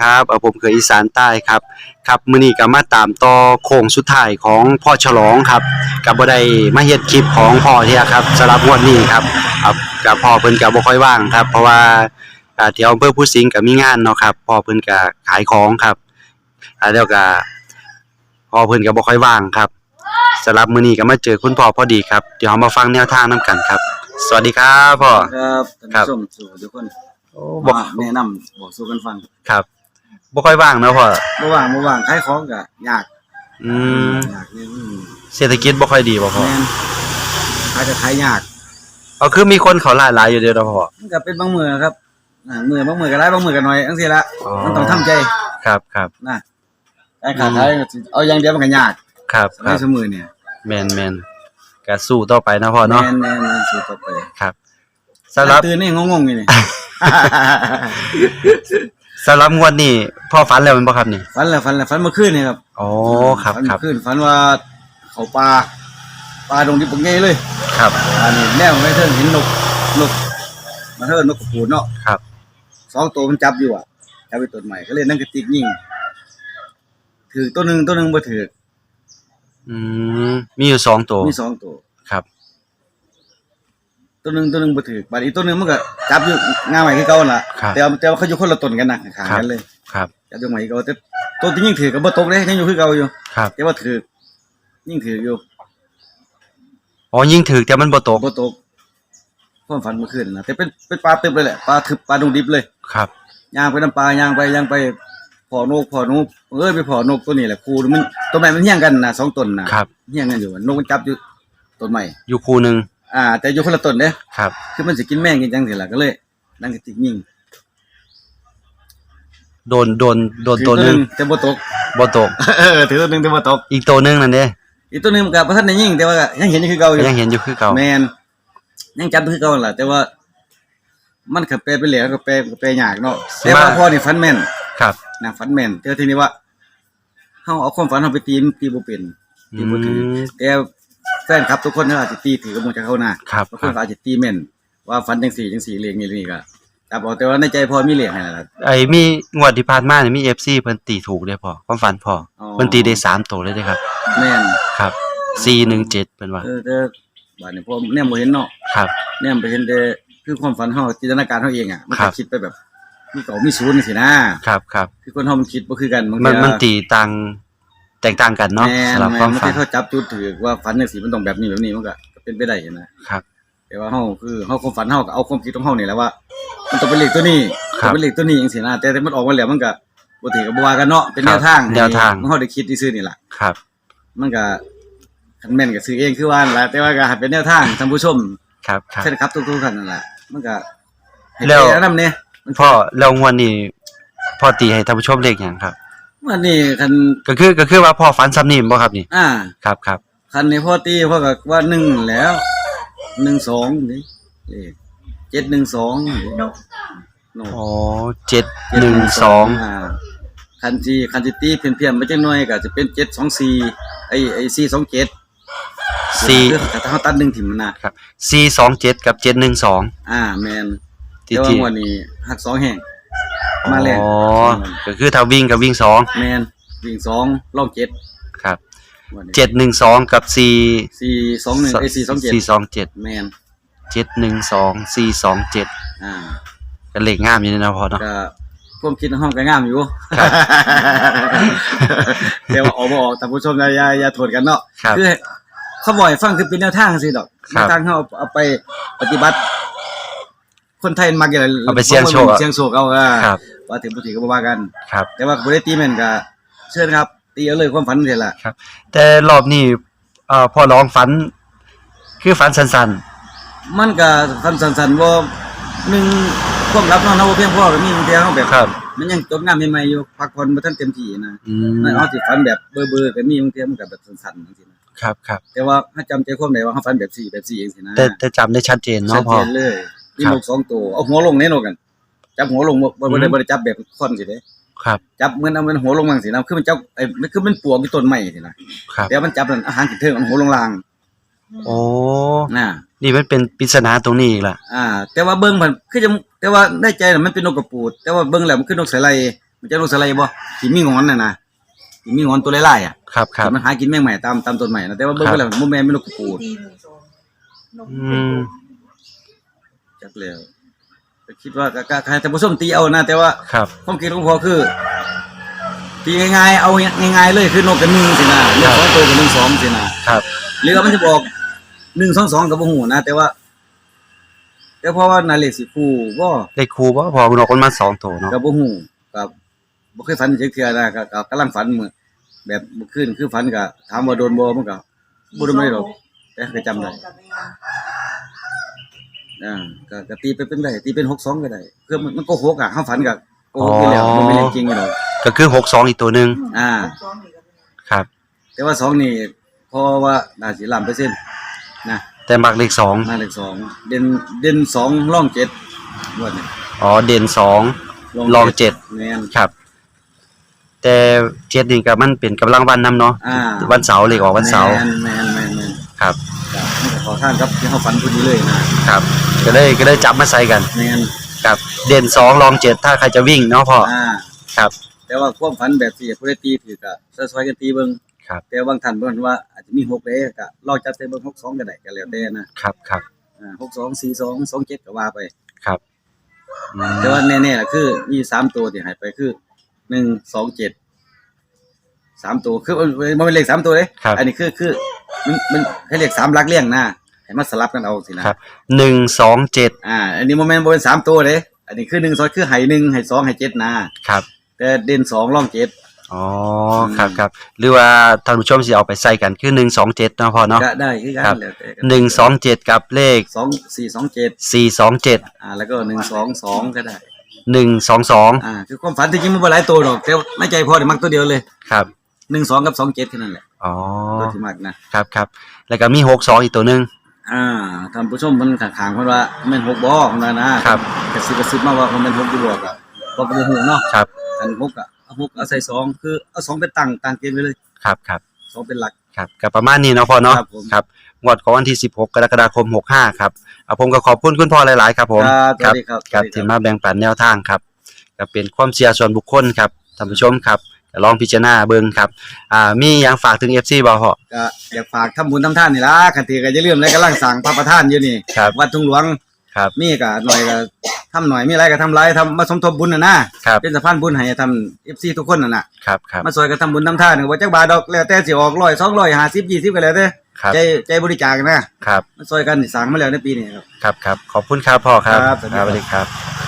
ครับเอ่อผมเคยอีสานใต้ครับ ครับมื้อนี้ก็มาตามต่อโค้งสุดท้ายของพ่อฉลองครับก็บ่ได้มาเฮ็ดคลิปของพ่อเที่ยครับสำหรับงวดนี้ครับครับก็พ่อเพิ่นก็บ่ค่อยว่างครับ เพราะว่าอ่าแถวอำเภอผู้สิงห์ก็มีงานเนาะครับพ่อเพิ่นก็ขายของครับอ่าแล้วก็พ่อเพิ่นก็บ่ค่อยว่างครับสำหรับมื้อนี้ก็มาเจอคุณพ่อพอดีครับเดี๋ยวเรามาฟังแนวทางนํกันครับ สวัสดีครับพ่อ ครับท่านครับผู้ชมสู่ทุกคนบ่มาแนะนำบอกสู่กันฟัง ครับ บ่ค่อยว่างเนาะพ่อ บ่ว่างบ่ว่างขายของก็ยากอืม ยากนี่อืมเศรษฐกิจบ่ค่อยดีบ่พ่อ แม่นขายก็ขายยาก เอาคือมีคนเขาหลายหลายอยู่เด้อเนาะพ่อ มันก็เป็นบางมื้อครับอ่ามื้อบางมื้อก็หลายบางมื้อก็น้อยจังซี่ละอ๋อ มันต้องทำใจครับครับนะการค้าขายก็สิเอาอย่างเดียวมันก็ยากครับสคมัรัยบสมือเนี่ยแมนแมนก็สู้ต่อไปนะพ่อเนาะแม่นแม่นแม่นสู่ต่อไปครับสำหรับตื่นนี่งงๆอยู่นี่ สำหรับงวดนี้พ่อฝันแล้วแมันบ่ครับนี่ฝันแล้วฝันแล้วฝันเมื่อคืนนี่ครับโอ้ครับฝันครัเมื่บอคืนฝันว่าเขาปลาปลาดงที่ปงใหญ่เลยครับอันนี้แนวไม่เทิงเห็นนกนกมาเทิงนกกระปูดเนาะครับสองตัวมันจับอยู่อะจับไปตัวใหม่ก็เลยนั่งกระติกยิงถือตัวหนึ่งตัวหนึ่งบ่ถืออืมมีอยู่สองตัวมีสองตัวครับ ตัวหนึ่งตัวหนึ่งบ่ถือบัดอีกตัวหนึ่งมันก็จับอยู่งาใหม่คือเก่านั่นล่ะครับ แต่ว่าแต่ว่าเขาอยู่คนละต้นกันนะข้างครับๆกันเลยครับ จับอยู่ใหม่คือเก่าแต่ตัวที่ยิงถือก็บ่ตกเลยยังอยู่คือเก่าอยู่ครับแต่ว่าถือยิงถืออยู่อ๋อยิ่งถึกแต่มันบ่ตกบ่ตกความฝันเมื่อคืนนะแต่เป็นเป็นปลาตึบเลยแหละปลาทึบปลาดงดิบเลย ครับ ย่างไปน้ำปลาย่างไปย่างไปพอนกพอนูเอ้ยไปพอนกตัวนี้แหละครูมันตัวใหม่มันเฮี้ยงกันนะสองต้นนะครับเฮี้ยงกันอยู่นกมันจับอยู่ต้นใหม่อยู่คู่หนึง อ่า แต่อยู่คนละต้นเด้ครับคือมันสิกินแม่งกินจังสิล่ะก็เลยนั่งกระติกยิงโดนโดนโดนตัวหนึงแต่บ่ตกบ่ตกเออถือตัวหนึงแต่บ่ตกอีกตัวหนึงนั่นเด้อีกตัวหนึงมันก็บ่ทันได้ยิงแต่ว่าก็ยังเห็นอยู่คือเก่าอยู่ยังเห็นอยู่คือเก่าแม่นยังจับอยู่คือเก่านั่นล่ะแต่ว่า มันก็แปลไปแล้วก็แปลก็แปลยากเนาะแต่ว่าพ่อนี่ฝันแม่นครับนะฝันแม่นแต่ทีนี้ว่าเฮาเอาความฝันเฮาไปตีมันตีบ่เป็นอืตีบ่ถือมแต่ แฟนครับทุกคนเขาอาจจะตีถือกับมือจากเขานะครับบางคครันบก็อาจจะตีแม่นว่าฝันจังสี่จังสี่เรียงนี่นี่ก็แต่บอกแต่ว่าในใจพอมีเรียงให้ล่ะไอ้มีงวดที่ผ่านมานี่มี FC เพิ่นตีถูกเด้พ่อความฝันพ่ออ๋อเพิ่นตีได้สามตัวเลยเด้ครับ แม่นครับ417เพิ่นว่าเออแต่บาดนี้พอแนมบ่เห็นเนาะครับ แนมไปเห็นแต่คือความฝันเฮาจินตนาการเฮาเองอะมันครัก็บคิดไปแบบมีเก่ามีศูนย์จังซี่นะครับครับคือคนเฮามันคิดบ่คือกันบางมันทีมันตีต่าง แตกต่างกันเนาะแม่นสำหรับแม่คนวามบางฝัทีนเขาจับจุดถือว่าฝันจังซี่มันต้องแบบนี้แบบนี้มันก็ก็เป็นไปได้นะครับ แต่ว่าเฮาคือเฮาความฝันเฮาก็เอาความคิดของเฮานี่แหละว่า มันต้องเป็นเลขตัวนี้ครับต้องเป็นเลขตัวนี้จังซี่นะแต่แต่มันออกมาแล้วมันก็บ่ถือก็บ่ว่ากันเนาะเป็นครัแนบวทางแนวทางให้เฮาได้คิดซื่อๆนี่ล่ะ ครับ มันก็คันแม่นก็ซื้อเองคือว่านั่นล่ะแต่ว่าก็ให้เป็นแนวทางท่านผู้ชมครับครับแฟนคลับทุกๆท่านนั่นแหละมันก็ให้แล้วแนะนำเนี่ยพ่อแล้วงวดนี้พ่อตีให้ท่านผู้ชมเลขหยังครับ วันนี้คันก็คือก็คือว่าพ่อฝันซ้ำนี่บ่ครับนี่ อ่าครับครับคันนี้พ่อตีพ่อก็ว่าหนึ่งแล้วหนึ่งสองนี่เลขเจ็ดหนึ่งสองโนอ๋อ712อ่าคันที่คันที่ตีเพี้ยนๆไปจังหน่อยก็จะเป็นเจ็ดสองสี่ไอ้ไอ้สี่สองเจ็ด4แต่ถ้าเขาตัดหนึ่งถิ่มมันนะครับ427กับ712อ่าแมนที่แต่ว่าที่วันนี้หักสองแห่ง มาแรงอ๋อก็คือถ้าวิ่งกับวิ่งสองแมนวิ่งสองล่องเจ็ดครับวันนี้712กับ4สี่สองหนึ่งไอ้สี่สองเจ็ด427แมน712 427อ่าก็เลขงามอยู่นี่นะพ่อเนาะก็ความคิดของห้องก็งามอยู่ครับเดี๋ยวออกมาออกแต่ผู้ชมอย่าอย่าอย่าโทษกันเนาะครับคือเขาบ่อยฟังคือเป็นแนวทางสิดอกคแนรับวทางเขาเอาไปปฏิบัติ คนไทยมักอย่างไรเอาไปเสี่ยงโชคอะเสี่ยงโชคเอาอะครับ ว่าถึงผู้ถือก็บ่ว่ากัน ครับ แต่ว่าบ่ได้ตีแม่นก็เชิญครับ ตีเอาเลยความฝันนี่แหละแต่รอบนี้เอ่อพ่อร้องฝัน คือฝันสั้นมันก็ฝันสั้นๆว่าหนึ่งความลับเนาะเนาะบ่เพียงพอก็มีบางทีเฮาแบบ ๆครับ มันยังจบงานใหม่ๆอยู่พักผ่อนบ่ทันเต็มที่นะอืมมันเอาสิฝันแบบเบอร์ๆก็มีบางทีมันก็แบบสั้นๆจังซี่นะครับครับแต่ว่าถ้าจำใจความได้ว่าเขาฝันแบบสี่แบบสี่จังซี่นะแต่แต่จำได้ชัดเจนชัเนาะดพ่เจอนเลย มีครับนกสองตัวเอาหัวลงแน่นอนกัน จับหัวลงบ่บ่บ่ได้อืมบ่ได้จับแบบค่อนสิเด้ครับ จับเหมือนเอามันหัวลงมังสินะคือมันจับไอ้มันคือมันปลวกอยู่ต้นไม้สินะครับแต่มันจับนั่นอาหารกินเทิงมันหัวลงล่างโอ้น่ะนี่มันเป็นปริศนาตรงนี้อีกล่ะ อ่า แต่ว่าเบิ่งมันคือจะแต่ว่าได้ใจน่ะมันเป็นนกกระปูด แต่ว่าเบิ่งแล้วมันคือนกสายไลมันจะรู้สไลด์บ่ที่มีงอนน่ะนะที่มีงอนตัวไล่ๆอะครับครับที่มันหากินแมงใหม่ตามตามต้นใหม่นะแต่ว่าเบิ่งครับไปแล้วบ่แม่นเป็นนกกระปูตีหนึ่งสองนกอืม จักแล้วก็คิดว่าก็ก็ใครแต่ผู้ชมตีเอานะแต่ว่าครับ ความคิดของพ่อคือตีง่ายๆเอาง่ายๆเลยคือนกกันหนึ่งสินะนกสองตัวกับหนึ่งสองสินะครับ หรือว่ามันจะบอกหนึ่งสองสองกับบ่ฮู้นะแต่ว่าแต่เพราะว่านาเลขสิคู่บ่ได้ครูบ่พอนกมันมาสองตัวเนาะกับบ่ฮู้กับบ่เคยฝันจักเทื่อนะก็ก็กำลังฝันมื้อแบบเมื่อคืนคือฝันก็ถามว่าโดนบ่มันก็บ่โดนไม่ได้หรอกแต่ก็จำได้กับแม่ อ่าก็ก็ตีไปเป็นได้ตีเป็น62ก็ได้เพื่อมันมันโกหกอะเฮาฝันก็โกหกอยู่แล้วมันไม่เรื่องจริงอยู่หรอกก็คือหกสองอีกตัวหนึงอ่าสองนี่กับแม่ครับ แต่ว่าสองนี่เพราะว่าน่าสิล้านเปอร์เซ็นต์นะแต่มักเลขสองมาเลขสองเด่นเด่นสองร่องเจ็ดงวดนี้อ๋อเด่นสองรองเจ็ดแม่นครับ แต่เจ็ดนี่ก็มันเป็นกำลังวันนํเนาะอ่าวันเสาร์เลขออกวันเสาร์แม่นแม่นแม่นแม่น ครับ ครับมันก็ข อท่านครับที่เขาฝันพอดีเลยนะครับ ก็ได้ก็ได้จับมาใส่กันแม่นครับ เด่นสองรองเจ็ดถ้าใครจะวิ่งเนาะพ่ออ่าครับ แต่ว่าความฝันแบบที่ผู้ใดตีถือก็ซอยๆกันตีเบิ่งครับ แต่บางท่านเบิ่งว่าอาจจะมีหกเด้ก็ลองจับใส่เบิ่งหกสองก็ได้ก็แล้วแต่นะครับครับอ่าหกสองสี่สองสองเจ็ดก็ว่าไป ครับอืมแต่ว่าแน่ๆล่ะคือมีสามตัวที่หายไปคือหนึ่งสองเจ็ดสามตัวคือมันเป็นเลขสามตัวเลย ครับอันนี้คือคือมันมันให้เลขสามหลักเลี่ยงนะ ให้มันสลับกันเอาสินะครับหนึ่งสองเจ็ดอ่า อันนี้โมเมนต์โมเป็นสามตัวเลยอันนี้คือหนึ่งสองคือไห้หนึ่งไห้สองไห้เจ็ดนะครับ แต่เด่นสองร่องเจ็ดอ๋อมครับครับหรือว่าท่านผู้ชมสิเอาไปใส่กันคือหนึ่งสองเจ็ดนาะพ่อเนาะก็ได้คือกัครับนแล้วแต่หนึ่งสองเจ็ดกับเลขสองสี่สองเจ็ดสี่สองเจ็ดอ่า แล้วก็หนึ่งสองสองก็ได้หนึ่งสองสองอ่าคือความฝันที่จริงมันเป็นหลายตัวหรอกแต่ไม่ใจพอเดี๋ยวมักตัวเดียวเลยครับหนึ่งสองกับสองเจ็ดแค่นั้นแหละอ๋อตัวที่มักนะครับครับแล้วก็มีหกสองอีกตัวหนึ่ง อ่าท่านผู้ชมมันข้างๆเพิ่นว่าแม่นหกบ่ของนั้นนะครับกระซิบกระซิบมาว่ามันเป็นหกอยู่บ่ก็บ่ก็บ่ฮู้เนาะครับอันหกอะเอาหกเอาใส่สองคือเอาสองเป็นตั้งตั้งเกณฑ์ไว้เลยครับครับสองเป็นหลักครับก็ประมาณนี้เนาะพ่อเนาะครับผมครับงวดของวันที่สิบหกกรกฎาคมหกห้าครับอะผมก็ขอบคุณคุณพ่อหลาย ๆ ครับผมครับสวัสดีครับครับสวัสดีครับที่มาแบ่งปันแนวทางครับก็เป็นความเชื่อส่วนบุคคลครับท่านผู้ชมครับก็ ลองพิจารณาเบิ่งครับอ่ามีหยังฝากถึง FC บ่พ่อ ก็อยากฝากทำบุญทำทานนี่ล่ะคันที่ก็อย่าลืมเลยกำลังสั่งพระประธานอยู่นี่ ครับวัดทุ่งหลวงครับ มีก็หน่อยก็ทำหน่อยมีอะไรก็ทำหลายทำมาสมทบบุญน่ะนะครับ เป็นสะพานบุญให้ทำ FC ทุกคนน่ะนะครับครับ มาซอยกันทำบุญทำทานก็บ่จักบาทดอกแล้วแต่สิออก100 200 50 20ก็แล้วแต่ครับ ใจใจบริจาคนะครับ มาซอยกันนี่สร้างมาแล้วในปีนี้ครับ ครับครับขอบคุณครับพ่อครับครับสวัสดีครับ สวัสดีครับ